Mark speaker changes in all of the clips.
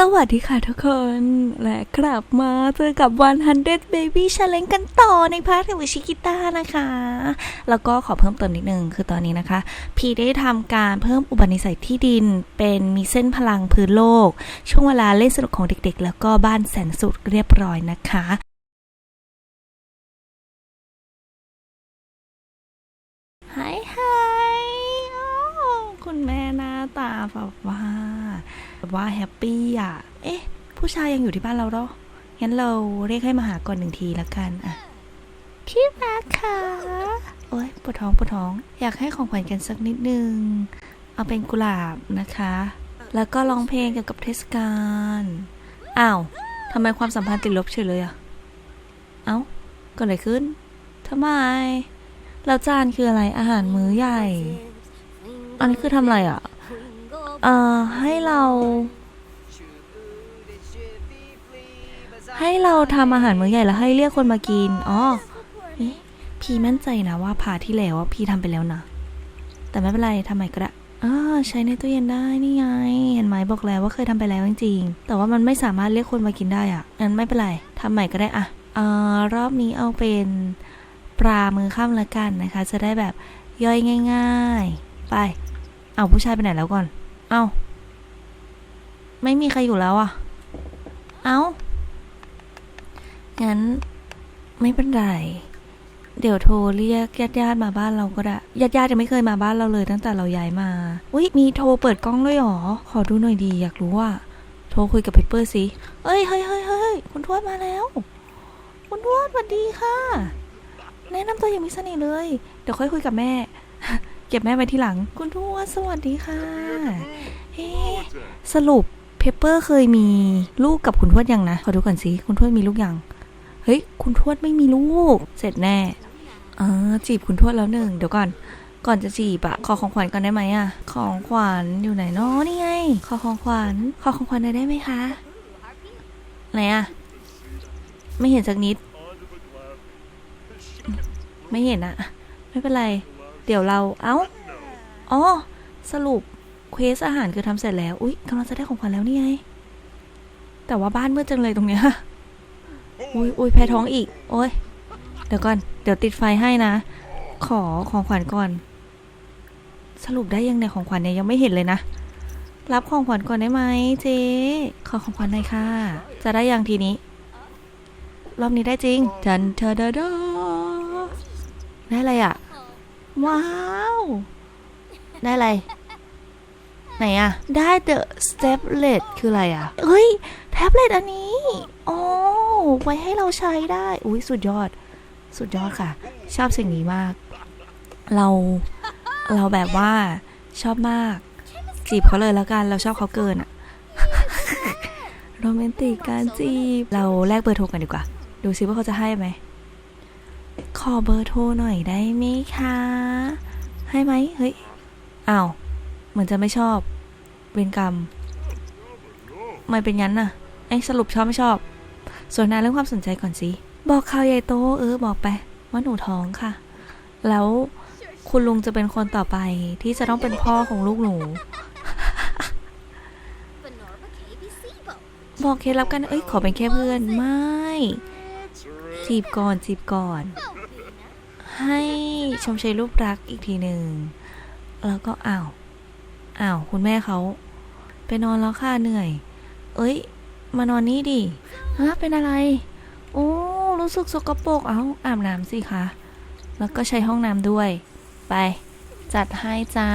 Speaker 1: สวัสดีค่ะทุกคน และกลับมาเจอกับ 100 Baby Challenge กันต่อในพาร์ทของชิกิต้านะคะ แล้วก็ขอเพิ่มเติมนิดนึง คือตอนนี้นะคะ พี่ได้ทำการเพิ่มอุปนิสัยที่ดิน เป็นมีเส้นพลังพื้นโลก ช่วงเวลาเล่นสนุกของเด็กๆ แล้วก็บ้านแสนสุดเรียบร้อยนะคะหายหายคุณแม่หน้าตาแบบว่า แบบว่าแฮปปี้อะ เอ๊ะ ผู้ชายยังอยู่ที่บ้านเราเหรอ งั้นเราเรียกให้มาหาก่อนหนึ่งทีละกันอะ พี่รักค่ะโอ๊ยปวดท้องปวดท้อง อยากให้ของขวัญกันสักนิดนึง เอาเป็นกุหลาบนะคะ แล้วก็ร้องเพลงเกี่ยวกับเทศกาล อ้าวทำไมความสัมพันธ์ติดลบเฉยเลยอะ เอ้าเก็อะไรขึ้นทำไม แล้วจานคืออะไรอาหารมื้อใหญ่ อันนี้คือทำอะไรอะ เอ่อให้เรา ให้เราทำอาหารมื้อใหญ่แล้วให้เรียกคนมากิน อ๋อเอ๊ะพี่มั่นใจนะว่าพาที่แล้วอะพี่ทำไปแล้วนะ แต่ไม่เป็นไรทำใหม่ก็ได้อ่าใช้ในตู้เย็นได้นี่ไง เห็นไหมบอกแล้วว่าเคยทำไปแล้วจริงๆแต่ว่ามันไม่สามารถเรียกคนมากินได้อะงั้นไม่เป็นไรทำใหม่ก็ได้อะเอ่อรอบนี้เอาเป็นปลามือข้ามละกันนะคะ จะได้แบบย่อยง่าย ๆ ไป เอาผู้ชายไปไหนแล้วก่อน เอาไม่มีใครอยู่แล้วอะ เอางั้นไม่เป็นไร เดี๋ยวโทรเรียกญาติญาติมาบ้านเราก็ได้ ญาติญาติๆยังไม่เคยมาบ้านเราเลยตั้งแต่เราย้ายมา อุ้ยมีโทรเปิดกล้องด้วยหรอ ขอดูหน่อยดี อยากรู้ว่า โทรคุยกับเพปเปอร์สิเอ้ย เฮ้ยเฮ้ยเฮ้ยคุณทวดมาแล้ว คุณทวดสวัสดีค่ะ แนะนำตัวอย่างมีเสน่ห์เลย เดี๋ยวค่อยคุยกับแม่ เก็บแม่ไว้ที่หลัง คุณทวดสวัสดีค่ะเอ๊ะสรุปเพปเปอร์เคยมีลูกกับคุณทวดยังนะขอดูก่อนสิคุณทวดมีลูกยังเฮ้ยคุณทวดไม่มีลูก เสร็จแน่เออจีบคุณทวดแล้วหนึ่งเดี๋ยวก่อน ก่อนจะจีบอะขอของขวัญก่อนได้ไหมอะของขวัญอยู่ไหนเนาะนี่ไงขอของขวัญขอของขวัญหน่อยได้ไหมคะไหนอะไม่เห็นสักนิด ไม่เห็นอะไม่เป็นไร เดี๋ยวเราเอ้าอ๋อสรุปเควสอาหารคือทำเสร็จแล้ว อุ๊ยกำลังจะได้ของขวัญแล้วนี่ไง แต่ว่าบ้านมืดจังเลยตรงเนี้ยอุ๊ยอุ๊ยแพ้ท้องอีก โอ้ย เดี๋ยวก่อน เดี๋ยวติดไฟให้นะ ขอของขวัญก่อน สรุปได้ยังเนี่ยของขวัญเนี่ยยังไม่เห็นเลยนะ รับของขวัญก่อนได้ไหมเจ๊ ขอของขวัญหน่อยค่ะ จะได้ยังทีนี้ รอบนี้ได้จริง จันเทดาดาได้อะไรอะ ว้าว ได้อะไร ไหนอะได้ the steplet คืออะไรอะเฮ้ย แท็บเล็ตอันนี้อ๋อไว้ให้เราใช้ได้ อุ้ยสุดยอด สุดยอดค่ะ ชอบสิ่งนี้มาก เรา เราแบบว่าชอบมาก จีบเขาเลยแล้วกัน เราชอบเขาเกินอะโรแมนติกการจีบ เราแลกเบอร์โทรกันดีกว่า ดูซิว่าเขาจะให้ไหมข อเบอร์โทรหน่อยได้ไหมคะ ให้ไหม เฮ้ย อ้าว เหมือนจะไม่ชอบ เวรกรรม ไม่เป็นงั้นน่ะ ไอ้สรุปชอบไม่ชอบ ส่วนนายเรื่องความสนใจก่อนสิ บอกข่าวใหญ่โต เออ บอกไป ว่าหนูท้องค่ะ แล้วคุณลุงจะเป็นคนต่อไปที่จะต้องเป็นพ่อของลูกหนู บอกเคล็ดลับกัน เอ้ย ขอเป็นแค่เพื่อน ไม่ จีบก่อน จีบก่อน ให้ชมเชยรูปรักอีกทีหนึ่ง แล้วก็อ้าวอ้าวคุณแม่เขาไปนอนแล้วค่ะเหนื่อย เอ้ย มานอนนี่ดิฮะเป็นอะไร โอ้รู้สึกสกปรกเอาอาบน้ำสิคะแล้วก็ใช้ห้องน้ำด้วย ไป จัดให้จ้า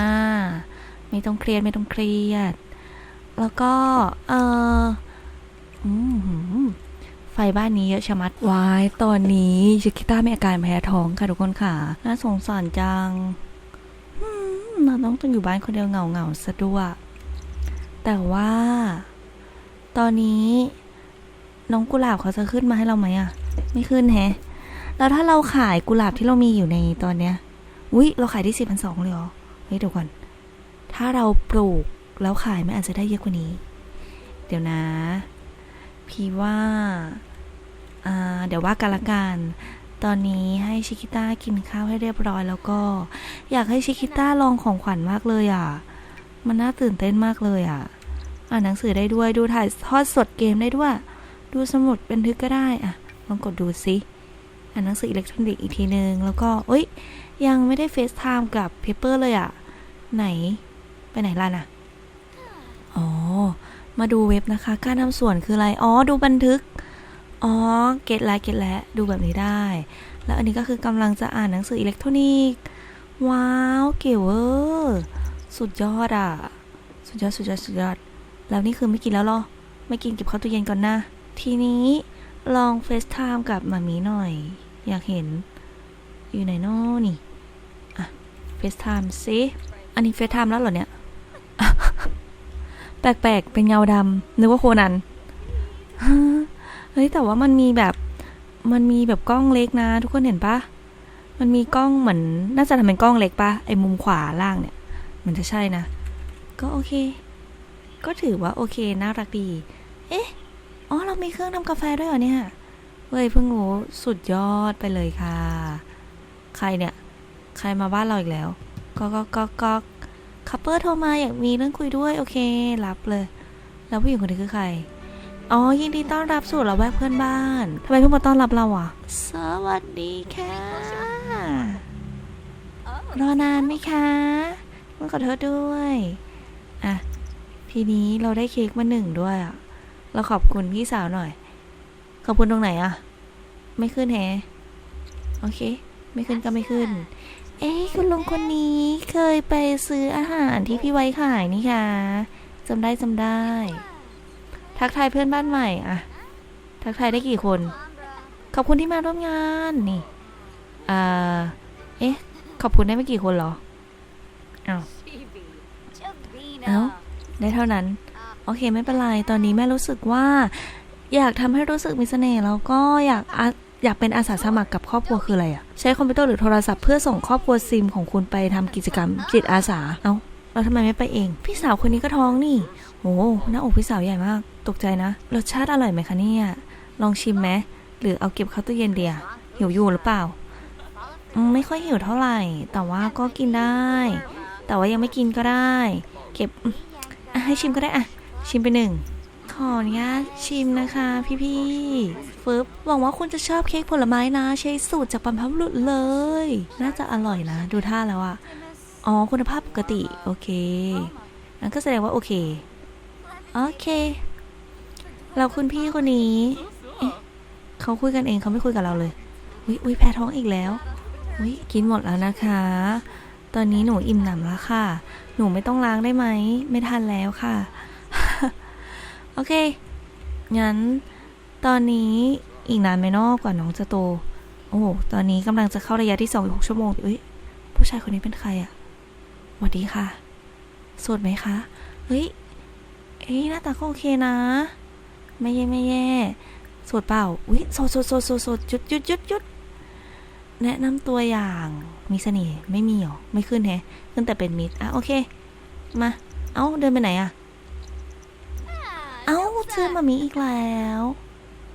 Speaker 1: ไม่ต้องเครียดไม่ต้องเครียด แล้วก็ เอออืมหืม ไฟบ้านนี้เยอะชะมัดวายตอนนี้ชิคิต้ามีอาการแพ้ท้องค่ะทุกคนค่ะ น่าสงสารจังอืมเราต้องต้องอยู่บ้านคนเดียวเหงาเหงาๆซะด้วยแต่ว่า ตอนนี้น้องกุหลาบเขาจะขึ้นมาให้เราไหมอะไม่ขึ้นแฮะ แล้วถ้าเราขายกุหลาบที่เรามีอยู่ในตอนเนี้ยอุ๊ยเราขายได้สี่พันสองเลยเหรอเฮ้ยเดี๋ยวก่อน ถ้าเราปลูกแล้วขายมันอาจจะได้เยอะกว่านี้ เดี๋ยวนะ พี่ว่าเดี๋ยวว่ากันละกัน ตอนนี้ให้ชิคิต้ากินข้าวให้เรียบร้อยแล้วก็ อยากให้ชิคิต้าลองของขวัญมากเลยอะ มันน่าตื่นเต้นมากเลยอะ อ่านหนังสือได้ด้วย ดูถ่ายทอดสดเกมได้ด้วย ดูสมุดบันทึกก็ได้อะ ลองกดดูสิอ่านหนังสืออิเล็กทรอนิกส์อีกทีนึง แล้วก็เอ้ย ยังไม่ได้เฟซไทม์กับเพเปอร์เลยอะ ไหน ไปไหนล่ะน่ะ อ๋อ มาดูเว็บนะคะ การทำส่วนคืออะไร อ๋อ ดูบันทึก อ๋อ เก็ตแล้วเก็ตแล้ว ดูแบบนี้ได้ แล้วอันนี้ก็คือกำลังจะอ่านหนังสืออิเล็กทรอนิกส์ ว้าว เก๋เวอร์สุดยอดอะ สุดยอด สุดยอด สุดยอด แล้วนี่คือไม่กินแล้วหรอ ไม่กินเก็บเข้าตู้เย็นก่อนนะ ทีนี้ลองเฟซไทม์กับหมามีหน่อย อยากเห็น อยู่ไหนน้อนี่ อะเฟซไทม์ซิ อันนี้เฟซไทม์แล้วเหรอเนี่ย แปลกๆ เป็นเงาดำนึกว่าโคนันเฮ้ยแต่ว่ามันมีแบบ มันมีแบบกล้องเล็กนะ ทุกคนเห็นปะมันมีกล้องเหมือน น่าจะทำเป็นกล้องเล็กปะไอ้มุมขวาล่างเนี่ย มันจะใช่นะ ก็โอเค ก็ถือว่าโอเค น่ารักดี เอ๊ะ อ๋อ เรามีเครื่องทำกาแฟด้วยเหรอเนี่ย เว้ยเพิ่งรู้สุดยอดไปเลยค่ะ ใครเนี่ย ใครมาบ้านเราอีกแล้ว ก็ก็ก็ก็ คัพเปอร์โทรมาอยากมีเรื่องคุยด้วยโอเค รับเลย แล้วผู้หญิงคนนี้คือใคร อ๋อ ยินดีต้อนรับสู่เราแวกเพื่อนบ้านทำไมเพิ่งมาต้อนรับเราอะ สวัสดีค่ะรอนานไหมคะต้องขอโทษด้วย อะ ทีนี้เราได้เค้กมาหนึ่งด้วยอะ เราขอบคุณพี่สาวหน่อย ขอบคุณตรงไหนอะ ไม่ขึ้นแฮะโอเค ไม่ขึ้นก็ไม่ขึ้น เอ๊ะคุณลุงคนนี้เคยไปซื้ออาหารที่พี่ไว้ขายนี่ค่ะจำได้จำได้ ทักทายเพื่อนบ้านใหม่อะทักทายได้กี่คน ขอบคุณที่มาร่วมงานนี่อ่าเอ๊ะ ขอบคุณได้ไม่กี่คนเหรออ้าวเอาได้เท่านั้น โอเคไม่เป็นไร ตอนนี้แม่รู้สึกว่า อยากทำให้รู้สึกมีเสน่ห์แล้วก็อยาก อยากเป็นอาสาสมัครกับครอบครัวคืออะไรอะใช้คอมพิวเตอร์หรือโทรศัพท์เพื่อส่งครอบครัวซิมของคุณไปทำกิจกรรมจิตอาสา เอ้าแล้วทำไมไม่ไปเอง พี่สาวคนนี้ก็ท้องนี่โอ้หน้าอกพี่สาวใหญ่มาก ตกใจนะ รสชาติอร่อยไหมคะเนี่ยลองชิมไหมหรือเอาเก็บเข้าตู้เย็นเดียหิวอยู่หรือเปล่า ไม่ค่อยหิวเท่าไหร่ แต่ว่าก็กินได้ แต่ว่ายังไม่กินก็ได้ เก็บให้ชิมก็ได้อะชิมไปหนึ่งขออนุญาตชิมนะคะ พี่ๆ ฟึบหวังว่าคุณจะชอบเค้กผลไม้นะ ใช้สูตรจากบรรพบุรุษเลย น่าจะอร่อยนะ ดูท่าแล้วอะอ๋อคุณภาพปกติ โอเคงั้นก็แสดงว่าโอเค โอเค เราคุณพี่คนนี้เอ๊ะเขาคุยกันเองเขาไม่คุยกับเราเลย อุ้ยอุ้ยแพ้ท้องอีกแล้ว อุ้ยกินหมดแล้วนะคะ ตอนนี้หนูอิ่มหนำแล้วค่ะ หนูไม่ต้องล้างได้ไหม ไม่ทันแล้วค่ะ โอเค งั้น ตอนนี้อีกนานไหมนอกกว่าน้องจะโต โอ้ ตอนนี้กำลังจะเข้าระยะที่สองหกชั่วโมงเอ้ย ผู้ชายคนนี้เป็นใครอะสวัสดีค่ะสดไหมคะ เฮ้ย เอ้ยหน้าตาก็โอเคนะ ไม่แย่ไม่แย่สดเปล่า อุ้ยสดสดสดสดสดหยุดหยุดหยุดหยุดแนะนำตัวอย่างมีเสน่ห์ไม่มีหรอ ไม่ขึ้นแฮะขึ้นแต่เป็นมิตรอะโอเค มา เอ้าเดินไปไหนอะเอ้าเจอมามีอีกแล้ว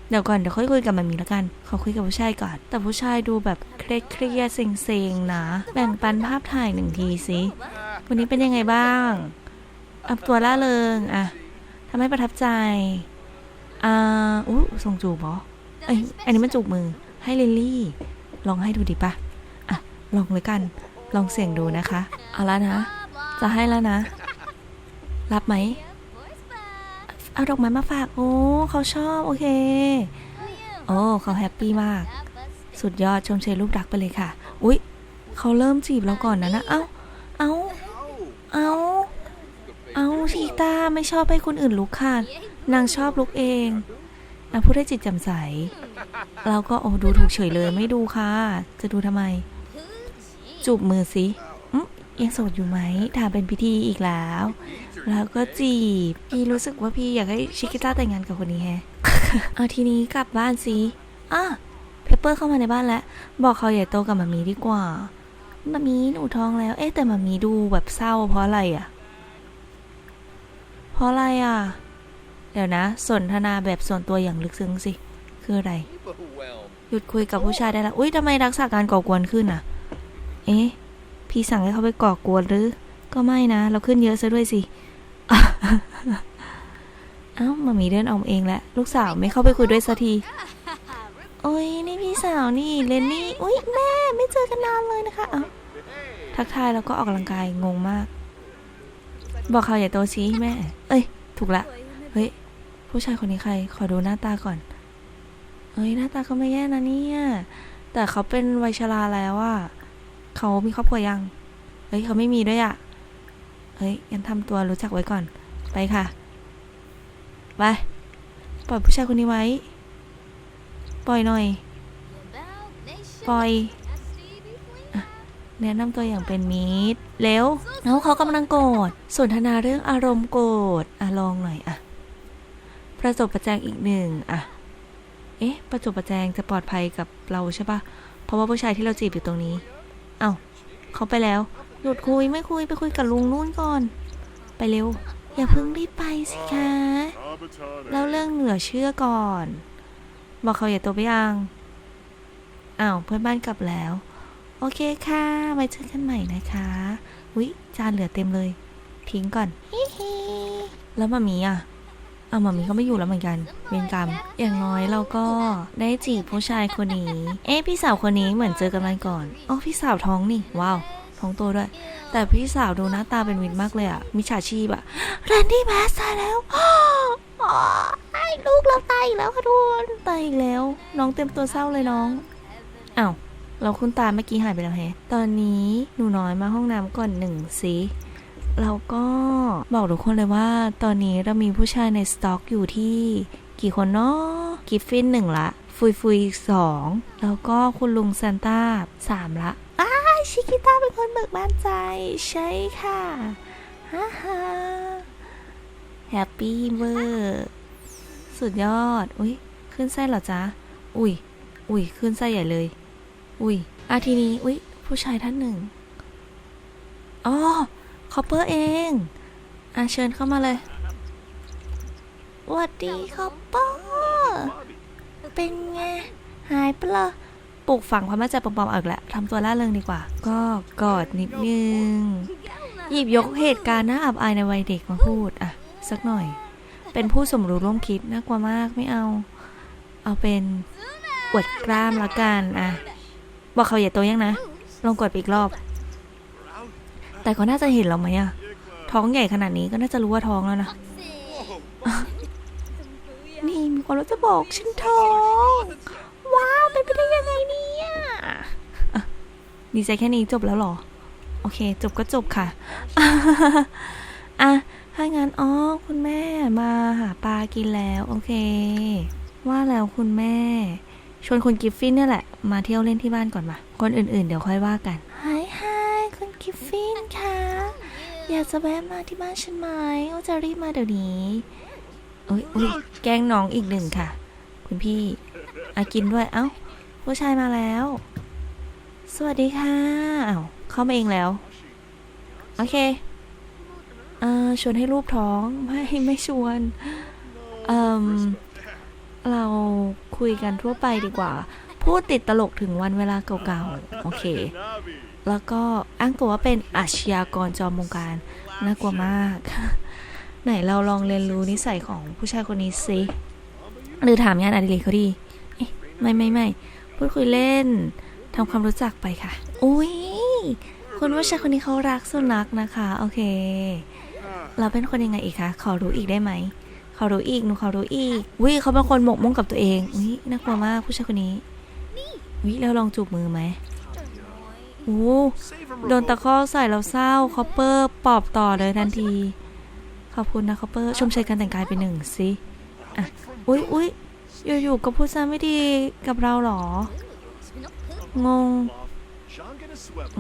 Speaker 1: เดี๋ยวก่อนเดี๋ยวค่อยคุยกับมามีแล้วกัน ขอคุยกับผู้ชายก่อน แต่ผู้ชายดูแบบเครียดเครียดเซ็งๆนะ แบ่งปันภาพถ่ายหนึ่งทีสิ วันนี้เป็นยังไงบ้าง อัพตัวล่าเริงอะทำให้ประทับใจ อ่าอู้ส่งจูบเหรอเอ้ยอันนี้มันจูบมือ ให้ลิลลี่ ลองให้ดูดิปะอะ ลองเลยกัน ลองเสี่ยงดูนะคะ เอาละนะ จะให้แล้วนะ รับไหม เอาดอกไม้มาฝาก โอ้เขาชอบโอเค โอ้เขาแฮปปี้มาก สุดยอดชมเชยลูกรักไปเลยค่ะ อุ๊ยเขาเริ่มจีบเราก่อนนะนะ เอ้า เอ้า เอ้า เอ้าชีตาไม่ชอบให้คนอื่นลุกค่ะ นางชอบลุกเองนางพูดได้จิตแจ่มใส เราก็โอ้ดูถูกเฉยเลยไม่ดูค่ะ จะดูทำไม จูบมือสิอยังโสดอยู่ไหมถามเป็นพิธีอีกแล้ว แล้วก็จีบ พี่รู้สึกว่าพี่อยากให้ชิคิต้าแต่งงานกับคนนี้แฮะ เอาทีนี้กลับบ้านสิอะเพปเปอร์เข้ามาในบ้านแล้ว บอกเขาใหญ่โตกับมามีดีกว่ามามีหนูท้องแล้ว เอ๊ะแต่มามีดูแบบเศร้าเพราะอะไรอะ เพราะอะไรอะ เดี๋ยวนะ สนทนาแบบส่วนตัวอย่างลึกซึ้งสิ คืออะไร
Speaker 2: Well,
Speaker 1: หยุดคุยกับผู้ชายได้แล้ว อุ้ยทำไมรักษาการก่อกวนขึ้นอะ เอ๊ะ พี่สั่งให้เขาไปก่อกวนหรือ ก็ไม่นะ เราขึ้นเยอะซะด้วยสิ เอ้ามามีเดินออกมเองแหละ ลูกสาวไม่เข้าไปคุยด้วยสักทีโอ้ยนี่พี่สาวนี่เลนนี่อุ้ยแม่ไม่เจอกันนานเลยนะคะ เอ้าทักทายแล้วก็ออกกำลังกายงงมาก บอกเขาวใหญ่โตชี้แม่ เอ้ย ถูกละ เฮ้ย ผู้ชายคนนี้ใคร ขอดูหน้าตาก่อนเฮ้ยหน้าตาเขาไม่แย่นะเนี่ย แต่เขาเป็นวัยชราแล้วอะเขามีครอบครัวยัง เฮ้ยเขาไม่มีด้วยอะ เฮ้ยยันทำตัวรู้จักไว้ก่อน ไปค่ะ ไป ปล่อยผู้ชายคนนี้ไว้ ปล่อยหน่อย ปล่อยแนะนำตัวอย่างเป็นมิตรเร็วแล้วเขากำลังโกรธสนทนาเรื่องอารมณ์โกรธอะลองหน่อยอะ ประจบประแจงอีกหนึ่งอะ เอ๊ะ ประจบประแจงจะปลอดภัยกับเราใช่ปะเพราะว่าผู้ชายที่เราจีบอยู่ตรงนี้ เอ้าเขาไปแล้ว หยุดคุยไม่คุยไปคุยกับลุงนู่นก่อน ไปเร็ว อย่าเพิ่งรีบไปสิคะเล่าเรื่องเหนือเชื่อก่อน บอกเขาอย่าตัวไปยังอ้าวเพื่อนบ้านกลับแล้ว โอเคค่ะไว้เจอกันใหม่นะคะวิจานเหลือเต็มเลย ทิ้งก่อนฮิฮิแล้วมามีอะเอามามีก็ไม่อยู่แล้วเหมือนกัน เวรกรรม อย่างน้อยเราก็ได้จีบผู้ชายคนนี้ เอ๊ะพี่สาวคนนี้เหมือนเจอกันมาก่อน อ๋อพี่สาวท้องนี่ ว้าว ท้องโตด้วย แต่พี่สาวดูหน้าตาเป็นวินมากเลยอะมิจฉาชีพอะแรนดี้แมสตายแล้วไอ้ลูกเราตายอีกแล้วค่ะทุกคนตายอีกแล้ว น้องเต็มตัวเศร้าเลยน้องอ้าวเราคุณตาเมื่อกี้หายไปแล้วแฮตอนนี้หนูน้อยมาห้องน้ำก่อนหนึ่งสิเราก็บอกทุกคนเลยว่า ตอนนี้เรามีผู้ชายในสต็อกอยู่ที่กี่คนเนาะกิฟฟินหนึ่งละ ฟุยฟุยสองแล้วก็คุณลุงซานต้าสามละ ชิคิต้าเป็นคนเบิกบานใจใช่ค่ะฮ่าฮ่าแฮปปี้เวอร์สุดยอด อุ้ยขึ้นไส้เหรอจ๊ะ อุ้ยอุ้ยขึ้นไส้ใหญ่เลย อุ้ยอาทีนี้ อุ้ยผู้ชายท่านหนึ่งอ๋อคอปเปอร์เองอาเชิญเข้ามาเลยสวัสดีคอปเปอร์ เป็นไง หายไปละ ปลูกฝังความมั่นใจปลอมๆเอาอีกแล้วทำตัวล่าเริงดีกว่า ก็กอดนิดนึง หยิบยกเหตุการณ์น่าอับอายในวัยเด็กมาพูดอะ สักหน่อย เป็นผู้สมรู้ร่วมคิดน่ากลัวมากไม่เอา เอาเป็นอวดกล้ามละกันอะ บอกเขาอย่าโตยังนะ ลองกดไปอีกรอบ แต่ก็น่าจะเห็นเราไหมอะท้องใหญ่ขนาดนี้ก็น่าจะรู้ว่าท้องแล้วนะนี่มีคนรู้จะบอกฉันท้อง ว้าวเป็นไปได้ยังไงเนี่ยอะดีใจแค่นี้จบแล้วเหรอ โอเค จบก็จบค่ะ อะ ถ้างั้นอ๋อคุณแม่มาหาปลากินแล้ว โอเค ว่าแล้วคุณแม่ ชวนคุณกิฟฟินเนี่ยแหละ มาเที่ยวเล่นที่บ้านก่อนมาคนอื่นๆ เดี๋ยวค่อยว่ากันไฮไฮคุณกิฟฟินคะอยากจะแวะมาที่บ้านฉันไหมโอ้จะรีบมาเดี๋ยวนี้เอ้ยอุ้ยแกล้งน้องอีกหนึ่งค่ะ คุณพี่ อากินด้วยเอ้า ผู้ชายมาแล้ว สวัสดีค่ะอ้าวเข้ามาเองแล้ว โอเคเอ่อชวนให้รูปท้องไม่ไม่ชวนเอ่มเราคุยกันทั่วไปดีกว่า พูดติดตลกถึงวันเวลาเก่าๆ โอเค แล้วก็อ้างตัวว่าเป็นอาชญากรจอมวงการ น่ากลัวมาก ไหนเราลองเรียนรู้นิสัยของผู้ชายคนนี้สิ หรือถามงานอดิเรกเขาดี ไม่ไม่ไม่พูดคุยเล่นทำความรู้จักไปค่ะ อุ้ยคุณผู้ชายคนนี้เขารักสุนัขนะคะ โอเค เราเป็นคนยังไงอีกคะ ขอรู้อีกได้ไหม ขอรู้อีก หนูขอรู้อีกวิเขาเป็นคนหมกมุ่นกับตัวเองวิน่ากลัวมากผู้ชายคนนี้วิแล้วลองจูบมือไหมโอ้โดนตะคอกใส่เราเศร้าคอปเปอร์ปอบต่อเลยทันที ขอบคุณนะคอปเปอร์ ชมเชยการแต่งกายเป็นหนึ่งสิ อะ อุ้ยอุ้ย อยู่ๆก็พูดจาไม่ดีกับเราหรอ งง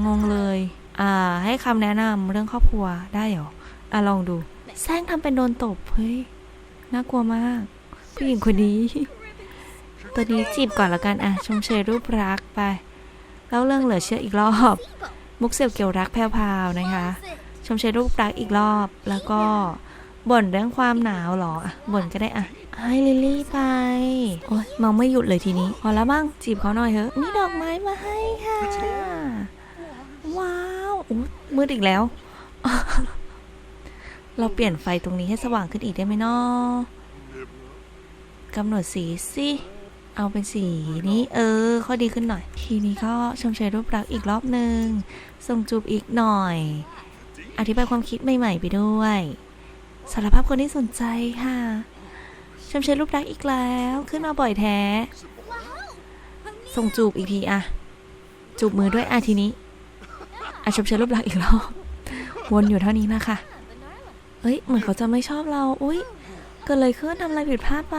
Speaker 1: งงเลย อ่า ให้คำแนะนำเรื่องครอบครัวได้เหรอ อะลองดู แซงทำเป็นโดนตบ เฮ้ย น่ากลัวมาก ผู้หญิงคนนี้ ตัวนี้จีบก่อนละกัน อะ ชมเชยรูปรักไป แล้วเรื่องเหลือเชื่ออีกรอบ มุกเสี่ยวเกี่ยวรักแพรวๆนะคะ ชมเชยรูปรักอีกรอบ แล้วก็บ่นเรื่องความหนาวหรอ บ่นก็ได้อะ ให้ลิลลี่ไป โอ๊ยเมาไม่หยุดเลยทีนี้ พอแล้วบ้างจีบเขาหน่อยเถอะมีดอกไม้มาให้ค่ะ ว้าวอุ๊ยมืดอีกแล้ว เราเปลี่ยนไฟตรงนี้ให้สว่างขึ้นอีกได้ไหมนาะกำหนดสีสิเอาเป็นสีนี้เออข้อดีขึ้นหน่อย ทีนี้ก็ชมเชยรูปรักอีกรอบหนึ่งส่งจูบอีกหน่อย อธิบายความคิดใหม่ ๆ ไปด้วยสารภาพคนที่สนใจค่ะ มเชยรูปรักอีกแล้ว ขึ้นมาบ่อยแท้ ส่งจูบอีกทีอะจูบมือด้วยอะทีนี้อะชมเชยรูปรักอีกรอบวนอยู่เท่านี้นะคะเอ้ย เหมือนเขาจะไม่ชอบเรา อุ้ยเกิดอะไรขึ้นทำอะไรผิดพลาดไป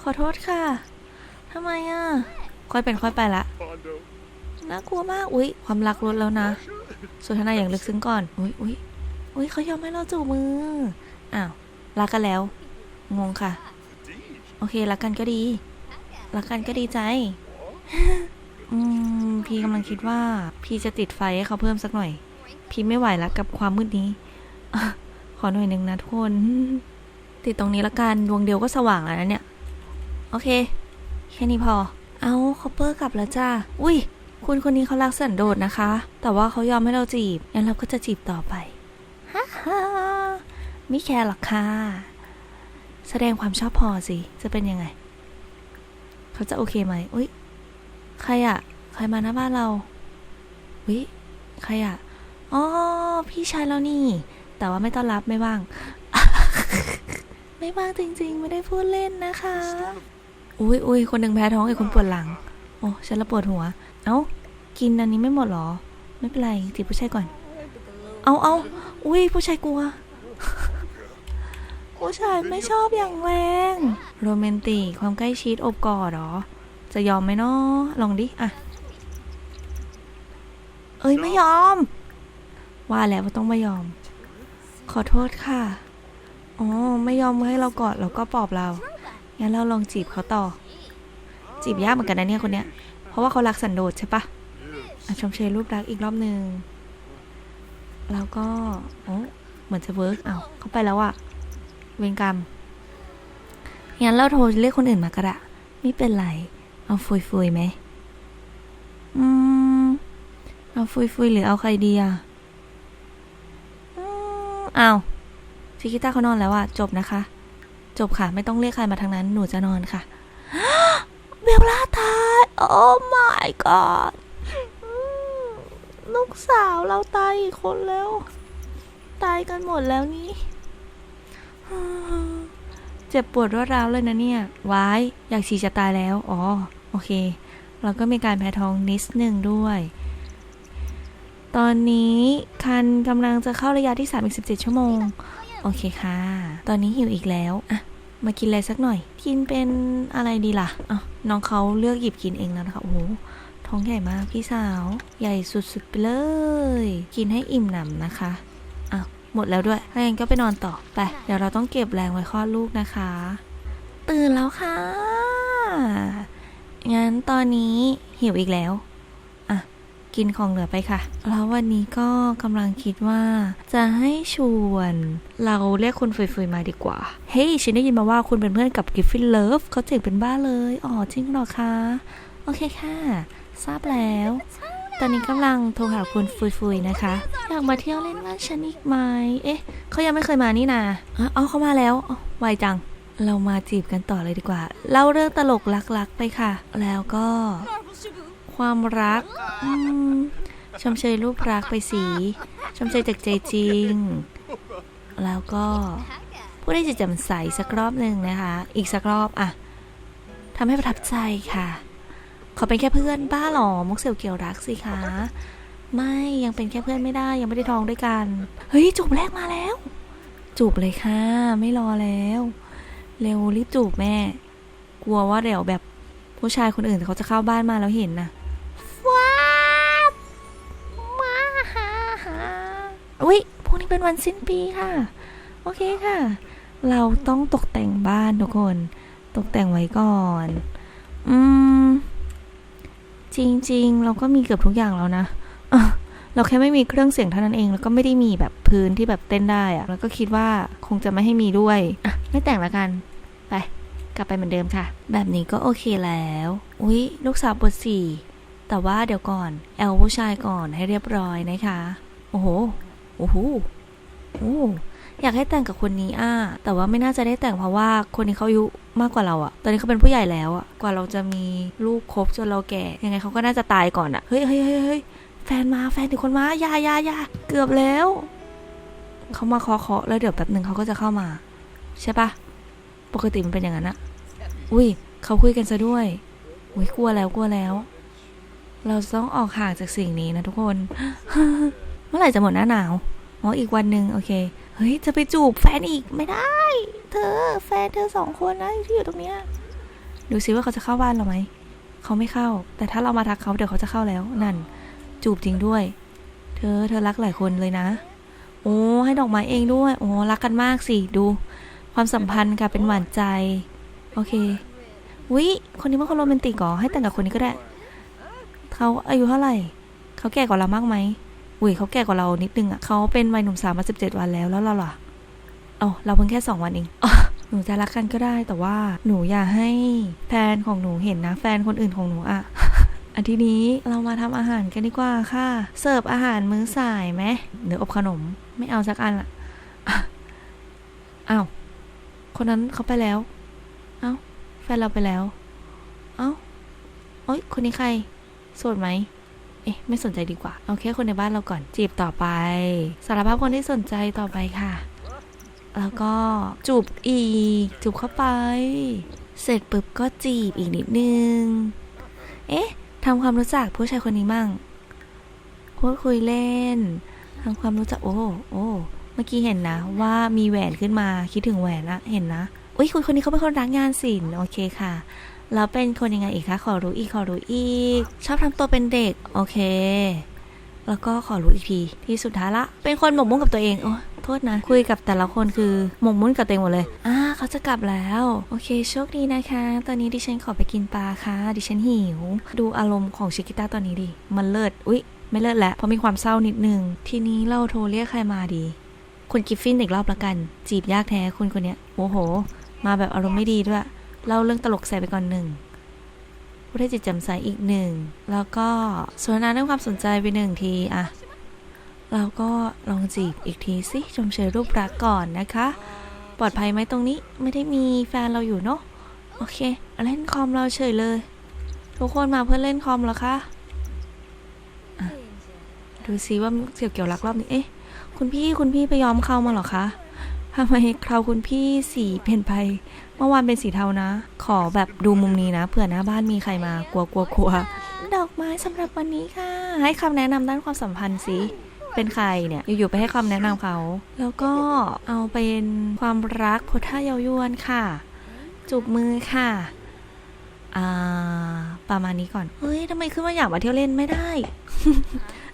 Speaker 1: ขอโทษค่ะทำไมอะค่อยเป็นค่อยไปละน่ากลัวมาก อุ้ยความรักลดแล้วนะสนทนาอย่างลึกซึ้งก่อน อุ้ยอุ้ยอุ้ยเขายอมให้เราจูบมือ อ้าว รักกันแล้ว งงค่ะ โอเครักกันก็ดีรักกันก็ดีใจ อืม พี่กำลังคิดว่า พี่จะติดไฟให้เขาเพิ่มสักหน่อย พี่ไม่ไหวแล้วกับความมืดนี้อะขอหน่อยหนึ่งนะทุกคน ติดตรงนี้ละกันดวงเดียวก็สว่างแล้วนะเนี่ย โอเค แค่นี้พอ เอาคอปเปอร์กลับแล้วจ้า อุ้ย คุณคนนี้เขารักสันโดษนะคะ แต่ว่าเขายอมให้เราจีบงั้นเราก็จะจีบต่อไปฮ่าฮ่าไม่แคร์หรอกค่ะ แสดงความชอบพอสิ จะเป็นยังไง เขาจะโอเคไหมอุ้ยใครอะใครมาหน้าบ้านเราอุ้ยใครอะอ๋อพี่ชายเรานี่ แต่ว่าไม่ต้อนรับไม่ว่าง ไม่ว่างจริงๆ ไม่ได้พูดเล่นนะคะ อุ้ยอุ้ยคนหนึ่งแพ้ท้องอีกคนปวดหลัง โอ้ฉันละปวดหัว เอ้า กินอันนี้ไม่หมดหรอ ไม่เป็นไรจีบผู้ชายก่อน เอาเอาอุ้ยผู้ชายกลัว ผู้ชายไม่ชอบอย่างแรง โรแมนติกความใกล้ชิดอบกอดเหรอ จะยอมไหมเนาะลองดิอะเอ้ยไม่ยอม ว่าแล้วว่าต้องไม่ยอม ขอโทษค่ะอ๋อไม่ยอมให้เรากอดแล้วก็ปลอบเรางั้นเราลองจีบเขาต่อ จีบยากเหมือนกันนะเนี่ยคนเนี้ย เพราะว่าเขารักสันโดษใช่ปะอะชมเชยรูปรักอีกรอบหนึ่งแล้วก็โอ้เหมือนจะเวิร์กเอาเขาไปแล้วอะ เวรกรรม งั้นเราโทรเรียกคนอื่นมากระดะไม่เป็นไร เอาฟุยฟุยไหม อืม เอาฟุยฟุยหรือเอาใครดีอะ อืมเอาวชิคิต้าเขานอนแล้วอะจบนะคะ จบค่ะ ไม่ต้องเรียกใครมาทางนั้น หนูจะนอนค่ะ เบลล่าตาย โอ้ my god อืมลูกสาวเราตายอีกคนแล้ว ตายกันหมดแล้วนี่ เจ็บปวดรวดร้าวเลยนะเนี่ยวาย อยากฉี่จะตายแล้ว อ๋อ โอเคเราก็มีการแพ้ท้องนิดหนึ่งด้วย ตอนนี้คันกำลังจะเข้าระยะที่3อีก17 ชั่วโมง โอเคค่ะ ตอนนี้หิวอีกแล้วอะมากินอะไรสักหน่อย กินเป็นอะไรดีล่ะอะน้องเขาเลือกหยิบกินเองแล้วนะคะ โอ้โหท้องใหญ่มากพี่สาว ใหญ่สุดๆไปเลย กินให้อิ่มหนำนะคะ หมดแล้วด้วยถ้าอย่างก็ไปนอนต่อไป เดี๋ยวเราต้องเก็บแรงไว้คลอดลูกนะคะ ตื่นแล้วค่ะ งั้นตอนนี้หิวอีกแล้ว อะ กินของเหลือไปค่ะ แล้ววันนี้ก็กำลังคิดว่า จะให้ชวน เราเรียกคนฟุยๆมาดีกว่า เฮ้ย ฉันได้ยินมาว่าคุณเป็นเพื่อนกับกิฟฟินเลิฟเขาเจ๋งเป็นบ้าเลย อ๋อจริงหรอคะ โอเคค่ะ ทราบแล้ว ตอนนี้กำลังโทรหาคุณฟุยๆนะคะ อยากมาเที่ยวเล่นบ้านฉันอีกไหมเอ๊ะเขายังไม่เคยมานี่นาอ๋อเอาเขามาแล้วไวจัง เรามาจีบกันต่อเลยดีกว่า เล่าเรื่องตลกลักๆไปค่ะ แล้วก็ ความรักชมเชยรูปรักไปสี ชมเชยจากใจจริง แล้วก็พูดได้จิตจ่มใสสักรอบหนึ่งนะคะ อีกสักรอบอะทำให้ประทับใจค่ะ ขอเป็นแค่เพื่อนบ้าหรอมุกเสี่ยวเกี่ยวรักสิคะ ไม่ยังเป็นแค่เพื่อนไม่ได้ยังไม่ได้ท้องด้วยกัน เฮ้ยจูบแรกมาแล้ว จูบเลยค่ะ ไม่รอแล้ว เร็วรีบจูบแม่ กลัวว่าเดี๋ยวแบบผู้ชายคนอื่นเขาจะเข้าบ้านมาแล้วเห็นนะว้าบมาหาหาอุ้ยพรุ่งนี้เป็นวันสิ้นปีค่ะ โอเคค่ะ เราต้องตกแต่งบ้านทุกคน ตกแต่งไว้ก่อน อืม จริง ๆ เราก็มีเกือบทุกอย่างแล้วนะเราแค่ไม่มีเครื่องเสียงเท่านั้นเอง แล้วก็ไม่ได้มีแบบพื้นที่แบบเต้นได้อะแล้วก็คิดว่าคงจะไม่ให้มีด้วยอะไม่แต่งละกัน ไป กลับไปเหมือนเดิมค่ะ แบบนี้ก็โอเคแล้ว อุ๊ย ลูกสาวปวดสี่แต่ว่าเดี๋ยวก่อนแอลผู้ชายก่อนให้เรียบร้อยนะคะ โอ้โห โอ้โหโอ้ อยากให้แต่งกับคนนี้อะแต่ว่าไม่น่าจะได้แต่งเพราะว่าคนนี้เขาอายุมากกว่าเราอะตอนนี้เขาเป็นผู้ใหญ่แล้วอะกว่าเราจะมีลูกครบจนเราแก่ยังไงเขาก็น่าจะตายก่อนอะเฮ้ยเฮ้ยเฮ้ยเฮ้ยแฟนมาแฟนถึงคนมายายายาเกือบแล้วเขามาเคาะเคาะแล้วเดี๋ยวแป๊บหนึ่งเขาก็จะเข้ามา ใช่ปะปกติมันเป็นอย่างนั้นอะอุ้ยเขาคุยกันซะด้วย อุ้ยกลัวแล้วกลัวแล้ว เราต้องออกห่างจากสิ่งนี้นะทุกคน เมื่อไหร่จะหมดหน้าหนาว อ๋ออีกวันหนึ่งโอเค เฮ้ย จะไปจูบแฟนอีกไม่ได้ เธอ แฟนเธอสองคนนะที่อยู่ตรงเนี้ยดูซิว่าเขาจะเข้าบ้านเราไหม เขาไม่เข้า แต่ถ้าเรามาทักเขาเดี๋ยวเขาจะเข้าแล้ว นั่น จูบจริงด้วย เธอ เธอรักหลายคนเลยนะ โอ้ ให้ดอกไม้เองด้วย โอ้ รักกันมากสิ ดู ความสัมพันธ์กับเป็นหวานใจ โอเค วิ คนนี้เป็นคนโรแมนติกเหรอ ให้แต่งกับคนนี้ก็ได้ เขาอายุเท่าไหร่ เขาแก่กว่าเรามากไหม อุ้ยเขาแก่กว่าเรานิดนึงอะเขาเป็นวัยหนุ่มสาวมาสิบเจ็ดวันแล้วแล้วเราล่ะเอ๋อเราเพิ่งแค่สองวันเองหนูจะรักกันก็ได้แต่ว่าหนูอย่าให้แฟนของหนูเห็นนะ แฟนคนอื่นของหนูอะอันทีนี้เรามาทำอาหารกันดีกว่าค่ะ เสิร์ฟอาหารมื้อสายไหมเดี๋ยวอบขนมไม่เอาสักอันละอะอ้าวคนนั้นเขาไปแล้ว เอ้าแฟนเราไปแล้ว เอ้าโอ๊ยคนนี้ใครโสดไหม เอ๊ะไม่สนใจดีกว่า เอาแค่คนในบ้านเราก่อนจีบต่อไป สารภาพคนที่สนใจต่อไปค่ะ แล้วก็จูบอีกจูบเข้าไป เสร็จปุ๊บก็จีบอีกนิดนึง เอ๊ะทำความรู้จักผู้ชายคนนี้มั่งพูดคุยเล่นทำความรู้จักโอ้โอ้เมื่อกี้เห็นนะ ว่ามีแหวนขึ้นมาคิดถึงแหวนละเห็นนะอุ้ยคุณคนนี้เขาเป็นคนรักงานศิลป์โอเคค่ะ แล้วเป็นคนยังไงอีกคะ ขอรู้อีก ขอรู้อีก ชอบทำตัวเป็นเด็ก โอเค แล้วก็ขอรู้อีกที ที่สุดท้ายละ เป็นคนหมกมุ่นกับตัวเองโอ้โทษนะ คุยกับแต่ละคนคือหมกมุ่นกับตัวเองหมดเลย อ่าเขาจะกลับแล้ว โอเค โชคดีนะคะ ตอนนี้ดิฉันขอไปกินปลาค่ะ ดิฉันหิว ดูอารมณ์ของชิกิต้าตอนนี้ดิ มันเลิศ อุ๊ย ไม่เลิศแล้ว เพราะมีความเศร้านิดนึง ทีนี้เราโทรเรียกใครมาดี คุณกิฟฟินอีกรอบละกัน จีบยากแท้คุณคนเนี้ย โอ้โห มาแบบอารมณ์ไม่ดีด้วย เล่าเรื่องตลกใส่ไปก่อนหนึ่งผู้ได้จิตแจ่มใสอีกหนึ่ง แล้วก็สนทนาเรื่องความสนใจไปหนึ่งทีอะแล้วก็ลองจีบอีกทีสิชมเชยรูปรักก่อนนะคะ ปลอดภัยไหมตรงนี้ไม่ได้มีแฟนเราอยู่เนาะโอเค เล่นคอมเราเฉยเลย ทุกคนมาเพื่อเล่นคอมเหรอคะอะดูซิว่าเกี่ยวเกี่ยวรักรอบนี้เอ๊ะคุณพี่คุณพี่ไปยอมเข้ามาหรอคะทำไมคราวคุณพี่สีเปลี่ยนไป เมื่อวานเป็นสีเทานะ ขอแบบดูมุมนี้นะเผื่อหน้าบ้านมีใครมากลัวกลัวกลัวดอกไม้สำหรับวันนี้ค่ะ ให้คำแนะนำด้านความสัมพันธ์สิเป็นใครเนี่ยอยู่ๆไปให้คำแนะนำเขา แล้วก็เอาเป็นความรักโพธาเยาวยวนค่ะ จูบมือค่ะอ่าประมาณนี้ก่อนเฮ้ยทำไมขึ้นมาอยากมาเที่ยวเล่นไม่ได้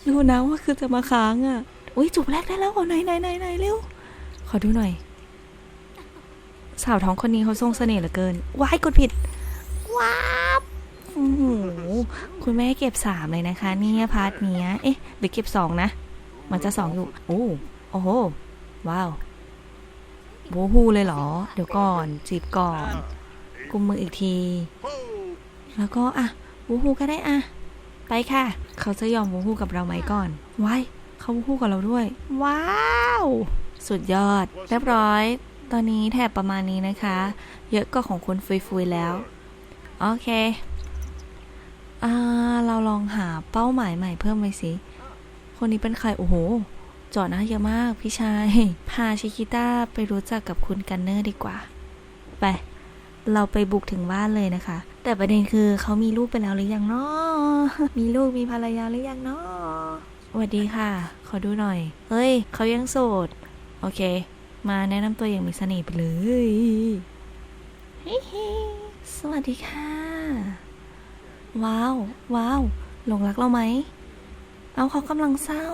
Speaker 1: ดูนะว่าคือจะมาค้างอะอุ้ยจูบแรกได้แล้วเหรอไหนไหนไหนไหนเร็วขอดูหน่อย สาวท้องคนนี้เขาทรงเสน่ห์เหลือเกิน ว้ายกดผิด ว้าบโอ้โหคุณแม่เก็บสามเลยนะคะ เนี่ยพาร์ทเนี้ย เอ๊ะ หรือเก็บสองนะ มันจะสองอยู่ โอ้ โอ้โห ว้าวโบฮูเลยเหรอ เดี๋ยวก่อน จีบก่อน กุมมืออีกที แล้วก็อะวูฮูก็ได้อะ ไปค่ะ เขาจะยอมวูฮูกับเราไหมก่อน ว้าย เขาวูฮูกับเราด้วย ว้าว สุดยอด เรียบร้อย ตอนนี้แถบประมาณนี้นะคะ เยอะก็ของคุณฟุยๆแล้ว โอเคอ่าเราลองหาเป้าหมายใหม่เพิ่มไปสิ คนนี้เป็นใคร โอ้โห จอดน้าเยอะมากพี่ชาย พาชิคิต้าไปรู้จักกับคุณกันเนอร์ดีกว่า ไป เราไปบุกถึงบ้านเลยนะคะ แต่ประเด็นคือเขามีลูกไปแล้วหรือยังเนาะมีลูกมีภรรยาหรือยังเนาะสวัสดีค่ะ ขอดูหน่อย เฮ้ย เขายังโสด โอเค มาแนะนำตัวอย่างมีเสน่ห์ไปเลยฮิฮิสวัสดีค่ะ ว้าว ว้าวหลงรักเราไหม เอาเขากำลังเศร้า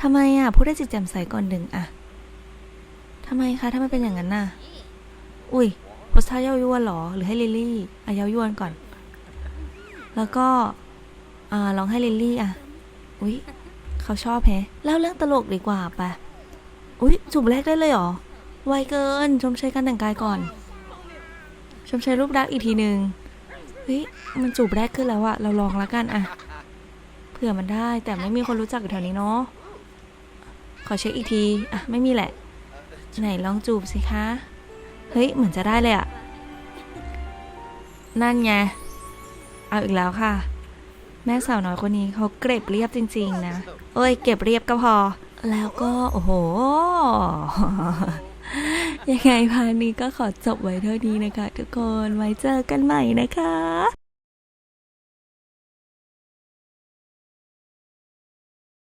Speaker 1: ทำไมอะพูดได้จิตแจ่มใสก่อนดึงอะทำไมคะถ้ามันเป็นอย่างนั้นน่ะ อุ้ยโพสท่าเย้ายวนเหรอ หรือให้ลิลลี่อะเย้ายวนก่อน แล้วก็ อ่าลองให้ลิลลี่อะ อุ้ยเขาชอบแฮะเล่าเรื่องตลกดีกว่าปะ อุ้ยจูบแรกได้เลยเหรอ ไวเกิน ชมเชยการแต่งกายก่อน ชมเชยรูปรักอีกทีหนึ่งเฮ้ย มันจูบแรกขึ้นแล้วอะเราลองละกันอะเผื่อมันได้แต่ไม่มีคนรู้จักอยู่แถวนี้เนาะ ขอเช็คอีกที อะ ไม่มีแหละ ไหนลองจูบสิคะ เฮ้ย เหมือนจะได้เลยอะนั่นไง เอาอีกแล้วค่ะ แม่สาวน้อยคนนี้เขาเก็บเรียบจริง ๆ นะ เอ้ย เก็บเรียบก็พอ แล้วก็ โอ้โห ยังไงพานี้ก็ขอจบไว้เท่านี้นะคะ ทุกคน ไว้เจอกันใหม่นะคะ